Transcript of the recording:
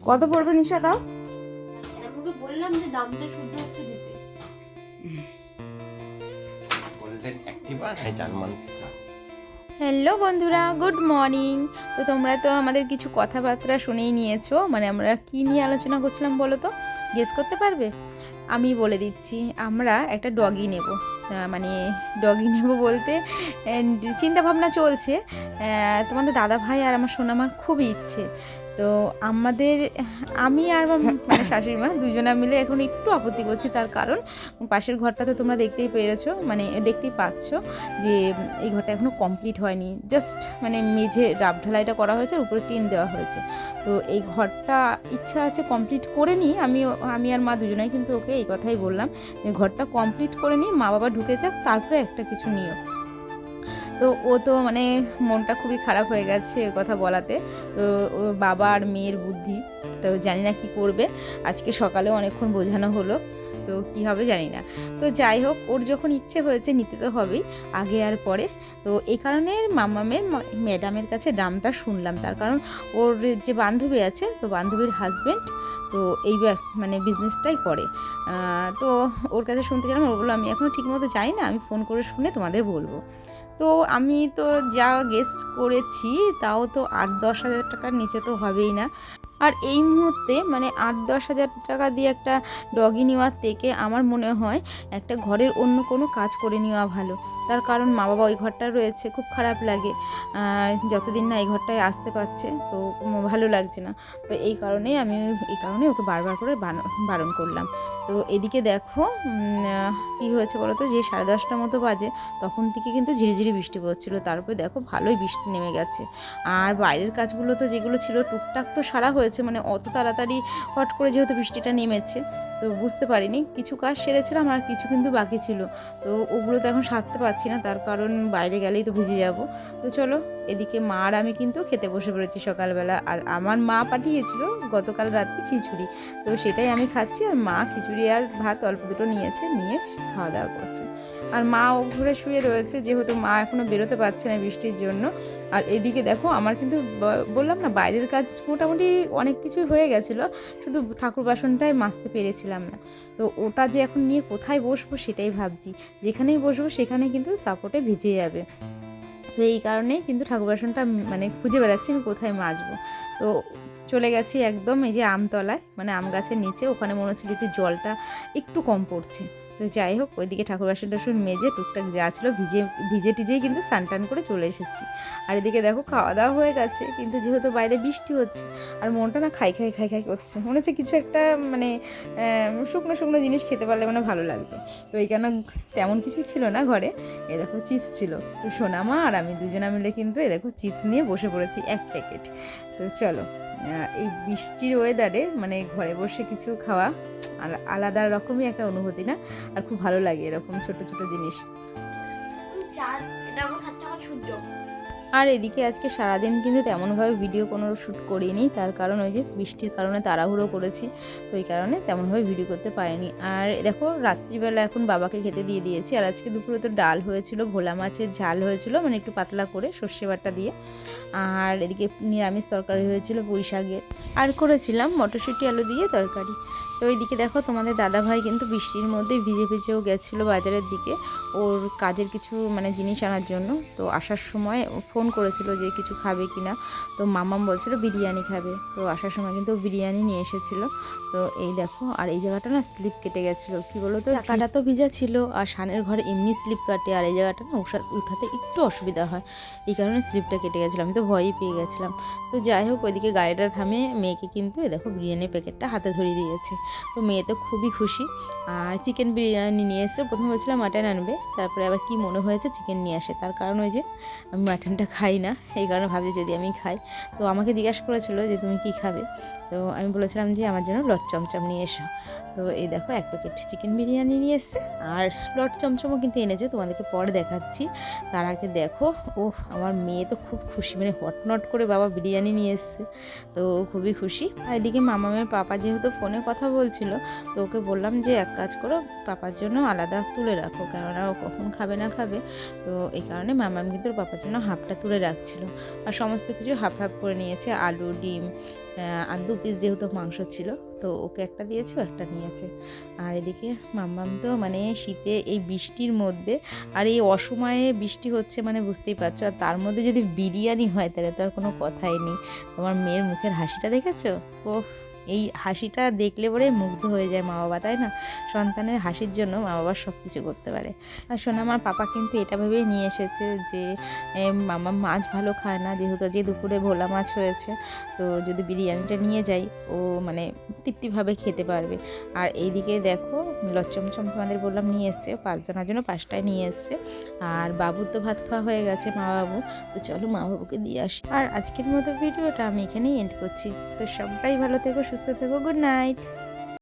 কত পড়বে নিশা দাও? আমাকে বললাম যে দামটা শুদ্ধ হচ্ছে দিতে। অ্যাক্টিভা আর জার্মান হ্যালো বন্ধুরা গুড মর্নিং তো তোমরা তো আমাদের কিছু কথাবার্তা শুনেই নিয়েছো মানে আমরা কি নিয়ে আলোচনা করছিলাম বলো তো? গেস করতে পারবে? আমি বলে দিচ্ছি আমরা একটা ডগি নেব। আহ, মানে ডগি নেব বলতে চিন্তা ভাবনা চলছে। আহ, তোমাদের দাদা ভাই আর আমার সোনামার খুবই ইচ্ছে। তো আমাদের আমি আর আমার মানে শাশুড়ি মা দুজনা মিলে এখন একটু আপত্তি করছি তার কারণ পাশের ঘরটা তো তোমরা দেখতেই পেরেছ মানে দেখতেই পাচ্ছ যে এই ঘরটা এখনও কমপ্লিট হয়নি। জাস্ট মানে মেঝে ডাব ঢালাইটা করা হয়েছে আর উপরে টিন দেওয়া হয়েছে। তো এই ঘরটা ইচ্ছা আছে কমপ্লিট করে নিই। আমি আমি আর মা দুজনাই কিন্তু ওকে এই কথাই বললাম যে ঘরটা কমপ্লিট করে নিই মা বাবা ঢুকে যাক তারপরে একটা কিছু নিও। তো ও তো মানে মনটা খুবই খারাপ হয়ে গেছে কথা বলাতে। তো বাবা আর মেয়ের বুদ্ধি, তো জানি না কি করবে। আজকে সকালেও অনেকক্ষণ বোঝানো হলো, তো কি হবে জানি না। তো যাই হোক, ওর যখন ইচ্ছে হয়েছে নিতে তো হবেই, আগে আর পরে। তো এই কারণে মামামের ম্যাডামের কাছে দামটা শুনলাম। তার কারণ ওর যে বান্ধবী আছে, তো বান্ধবীর হাজবেন্ড তো এই মানে বিজনেসটাই করে। তো ওর কাছে শুনতে গেলাম, ও বলল, আমি এখনও ঠিকমতো জানি না আমি ফোন করে শুনে তোমাদের বলব। তো আমি তো যা গেস্ট করেছি, তাও তো আট দশ হাজার টাকার নিচে তো হবেই না। আর এই মুহূর্তে মানে আট দশ হাজার টাকা দিয়ে একটা ডগি নেওয়ার থেকে আমার মনে হয় একটা ঘরের অন্য কোনো কাজ করে নেওয়া ভালো। তার কারণ মা বাবা ওই ঘরটা রয়েছে, খুব খারাপ লাগে। যতদিন না এই ঘরটায় আসতে পারছে, তো ভালো লাগছে না। তো এই কারণেই আমি, এই কারণে ওকে বারবার করে বারণ করলাম। তো এদিকে দেখো কি হয়েছে বলো তো যে সাড়ে দশটার মতো বাজে, তখন থেকে কিন্তু ঝিরিঝিরি বৃষ্টি পড়ছিল। তারপরে দেখো ভালোই বৃষ্টি নেমে গেছে। আর বাইরের কাজগুলো তো যেগুলো ছিল, টুকটাক তো সারা হয়েছে। মানে অত তাড়াতাড়ি হট করে যেহেতু বৃষ্টিটা নেমেছে, তো বুঝতে পারিনি। কিছু কাজ সেরেছিলাম আর কিছু কিন্তু বাকি ছিল। তো ওগুলো তো এখন সারতে পারছি না, তার কারণ বাইরে গেলেই তো ভিজে যাব। তো চলো, এদিকে মা আর আমি কিন্তু খেতে বসে পড়েছি সকালবেলা। আর আমার মা পাঠিয়েছিল গতকাল রাত্রে খিচুড়ি। তো সেটাই আমি খাচ্ছি আর মা খিচুড়ি আর ভাত অল্প দুটো নিয়েছে, নিয়ে খাওয়া দাওয়া করছে। আর মা ও ঘুরে শুয়ে রয়েছে, যেহেতু মা এখনও বেরোতে পারছে না বৃষ্টির জন্য। আর এদিকে দেখো, আমার কিন্তু বললাম না, বাইরের কাজ মোটামুটি অনেক কিছুই হয়ে গেছিল, শুধু ঠাকুর বাসনটাই মাজতে পেরেছিলাম না। তো ওটা যে এখন নিয়ে কোথায় বসবো সেটাই ভাবছি। যেখানেই বসবো সেখানে কিন্তু সাপোর্টে ভিজে যাবে। তো এই কারণে কিন্তু ঠাকুর বাসনটা মানে খুঁজে বেড়াচ্ছি আমি কোথায় মাজবো। তো চলে গেছি একদম এই যে আমতলায় মানে আম গাছের নিচে। ওখানে মনে হচ্ছিল একটু জলটা একটু কম পড়ছে। তো যাই হোক, ওইদিকে ঠাকুর বাসন টাসন মেজে টুকটাক যা ছিল ভিজে ভিজে টিজেই কিন্তু স্নান টান করে চলে এসেছি। আর এদিকে দেখো খাওয়া দাওয়া হয়ে গেছে, কিন্তু যেহেতু বাইরে বৃষ্টি হচ্ছে, আর মনটা না খাই খাই খাই খাই করছে। মনে হচ্ছে কিছু একটা মানে শুকনো শুকনো জিনিস খেতে পারলে মানে ভালো লাগবে। তো এই কেন তেমন কিছুই ছিল না ঘরে, এই দেখো চিপস ছিল। তো সোনামা আর আমি দুজনা মিলে কিন্তু এ দেখো চিপস নিয়ে বসে পড়েছি এক প্যাকেট। তো চলো এই বৃষ্টির ওয়েদারে মানে ঘরে বসে কিছু খাওয়া আর আলাদা রকমই একটা অনুভূতি না? আর খুব ভালো লাগে এরকম ছোট ছোট জিনিস। এটা আমার খাচ্ছে আমার সূর্য। আর এদিকে আজকে সারাদিন কিন্তু তেমনভাবে ভিডিও কোনো শ্যুট করিনি, তার কারণ ওই যে বৃষ্টির কারণে তাড়াহুড়ো করেছি, তো এই কারণে তেমনভাবে ভিডিও করতে পারিনি। আর দেখো, রাত্রিবেলা এখন বাবাকে খেতে দিয়ে দিয়েছি, আর আজকে দুপুরে তো ডাল হয়েছিল, ভোলা মাছের ঝাল হয়েছিল মানে একটু পাতলা করে সর্ষে বাটা দিয়ে। আর এদিকে নিরামিষ তরকারি হয়েছিল পুঁই শাকের আর করেছিলাম মটরশুঁটি, আলু দিয়ে তরকারি। তো ওইদিকে দেখো তোমাদের দাদা ভাই কিন্তু বৃষ্টির মধ্যে ভিজে ভিজেও গেছিল বাজারের দিকে ওর কাজের কিছু মানে জিনিস আনার জন্য। তো আসার সময় ফোন করেছিল যে কিছু খাবে কি না তো মামাম বলছিল বিরিয়ানি খাবে। তো আসার সময় কিন্তু বিরিয়ানি নিয়ে এসেছিল। তো এই দেখো, আর এই জায়গাটা না স্লিপ কেটে গেছিল। কি বলো তো টাকাটা তো ভিজা ছিল আর সানের ঘরে এমনি স্লিপ কাটে। আর এই জায়গাটা না উঠা- উঠাতে একটু অসুবিধা হয়। এই কারণে স্লিপটা কেটে গেছিলাম আমি তো ভয়ই পেয়ে গেছিলাম। তো যাই হোক, ওইদিকে গাড়িটা থামিয়ে মেয়েকে কিন্তু দেখো, বিরিয়ানির প্যাকেটটা হাতে ধরিয়ে দিয়েছে। তো মেয়ে তো খুবই খুশি। আর চিকেন বিরিয়ানি নিয়ে এসে প্রথমে বলছিলাম মাটন আনবে, তারপরে আবার কি মনে হয়েছে চিকেন নিয়ে আসে। তার কারণ ওই যে আমি মাটনটা খাই না, এই কারণে ভাবছি যদি আমি খাই। তো আমাকে জিজ্ঞাসা করেছিল যে তুমি কি খাবে? তো আমি বলেছিলাম যে আমার জন্য লট চমচম নিয়ে এসো। তো এই দেখো এক প্যাকেট চিকেন বিরিয়ানি নিয়ে এসছে। আর লট চমচমও কিন্তু এনেছে, তোমাদেরকে পরে দেখাচ্ছি। তার আগে দেখো ও আমার মেয়ে তো খুব খুশি মানে হটনট করে বাবা বিরিয়ানি নিয়ে এসছে। তো খুবই খুশি। আর এদিকে মামামের পাপা যেহেতু ফোনে কথা বলছিল, তো ওকে বললাম যে এক কাজ করো, পাপার জন্য আলাদা তুলে রাখো, কেননা ও কখন খাবে না খাবে। তো এই কারণে মামাম কিন্তু পাপার জন্য হাফটা তুলে রাখছিল। আর সমস্ত কিছু হাফ হাফ করে নিয়েছে, আলু, ডিম আর দু পিস যেহেতু মাংস ছিল, তো ওকে একটা দিয়েছে, ও একটা নিয়েছে। আর এদিকে মাম্মাম তো মানে শীতে এই বৃষ্টির মধ্যে, আর এই অসময়ে বৃষ্টি হচ্ছে মানে বুঝতেই পারছ, আর তার মধ্যে যদি বিরিয়ানি হয় তাহলে তো আর কোনো কথাই নেই। তোমার মেয়ের মুখের হাসিটা দেখেছ? ও এই হাসিটা দেখলে পরে মুগ্ধ হয়ে যায় মা বাবা, তাই না? সন্তানের হাসির জন্য মা বাবা সব কিছু করতে পারে। আর শোনা আমার পাপা কিন্তু এটা ভেবেই নিয়ে এসেছে যে মামা মাছ ভালো খায় না, যেহেতু যে দুপুরে ভোলা মাছ হয়েছে। তো যদি বিরিয়ানিটা নিয়ে যাই, ও মানে তৃপ্তিভাবে খেতে পারবে। আর এইদিকে দেখো, লচ্চমচম তোমাদের বললাম নিয়ে এসছে, পাঁচজনের জন্য পাঁচটায় নিয়ে এসছে। আর বাবুর তো ভাত খাওয়া হয়ে গেছে মা বাবু। তো চলো মা বাবুকে দিয়ে আসি। আর আজকের মতো ভিডিওটা আমি এখানেই এন্ড করছি। তো সবাই ভালো থেকো সুস্থ থেকো গুড নাইট